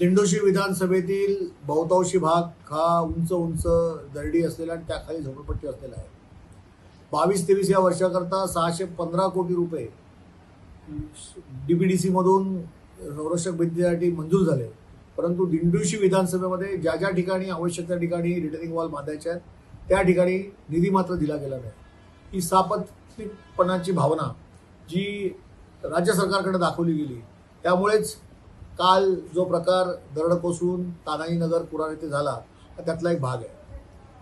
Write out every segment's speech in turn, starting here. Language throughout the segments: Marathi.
दिंडोशी विधानसभेतील बहुतांशी भाग हा उंच उंच दरडी असलेला आणि त्याखाली झोपडपट्टी असलेला आहे. बावीस तेवीस या वर्षाकरता सहाशे पंधरा कोटी रुपये डी पी डी सीमधून संरक्षक भिंतीसाठी मंजूर झाले. परंतु दिंडोशी विधानसभेमध्ये ज्या ज्या ठिकाणी आवश्यक त्या ठिकाणी रिटर्निंग वॉल बांधायचे आहेत त्या ठिकाणी निधी मात्र दिला गेला नाही. ही सापत्निकपणाची भावना जी राज्य सरकारकडे दाखवली गेली त्यामुळेच काल जो प्रकार दरड कोसळून तानाजी नगर कुरार येथे झाला त्यातला एक भाग आहे.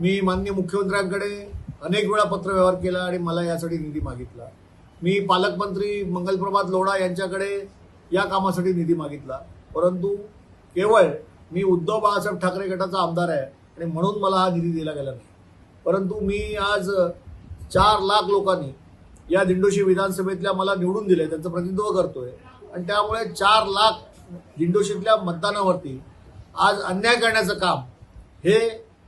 मी माननीय मुख्यमंत्र्यांकडे अनेक वेळा पत्रव्यवहार केला आणि मला यासाठी निधी मागितला. मी पालकमंत्री मंगलप्रभात लोढा यांच्याकडे या कामासाठी निधी मागितला. परंतु केवळ मी उद्धव बाळासाहेब ठाकरे गटाचा आमदार आहे आणि म्हणून मला हा निधी दिला गेला नाही. परंतु मी आज चार लाख लोकांनी या दिंडोशी विधानसभेतल्या मला निवडून दिले त्यांचं प्रतिनिधित्व करतोय. आणि त्यामुळे चार लाख दिंडोशीतल्या मतदानावरती आज अन्याय करण्याचं काम हे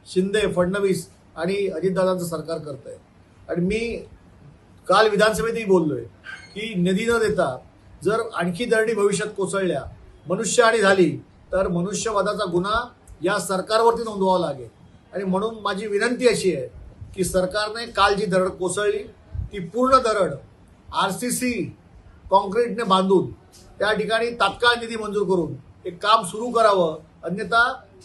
शिंदे फडणवीस आणि अजितदादांचं सरकार करत आहे आणि मी काल विधानसभेतही बोललोय की निधी न देता जर आणखी दरडी भविष्यात कोसळल्या मनुष्यहानी झाली तर मनुष्यवादाचा गुन्हा या सरकारवरती नोंदवावा लागेल. आणि म्हणून माझी विनंती अशी आहे की सरकारने काल जी दरड कोसळली ती पूर्ण दरड आर सी सी कॉन्क्रीटने बांधून त्या ठिकाणी तात्काळ निधी मंजूर करून एक काम सुरू करावं. अन्यथा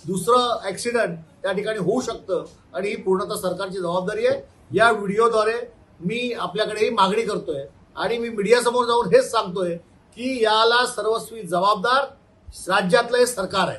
दुसरं ऍक्सिडेंट त्या ठिकाणी होऊ शकतं आणि ही पूर्णतः सरकारची जबाबदारी आहे. या व्हिडिओद्वारे मी आपल्याकडे ही मागणी करतोय आणि मी मीडियासमोर जाऊन हेच सांगतोय की याला सर्वस्वी जबाबदार राज्यातलं हे सरकार आहे.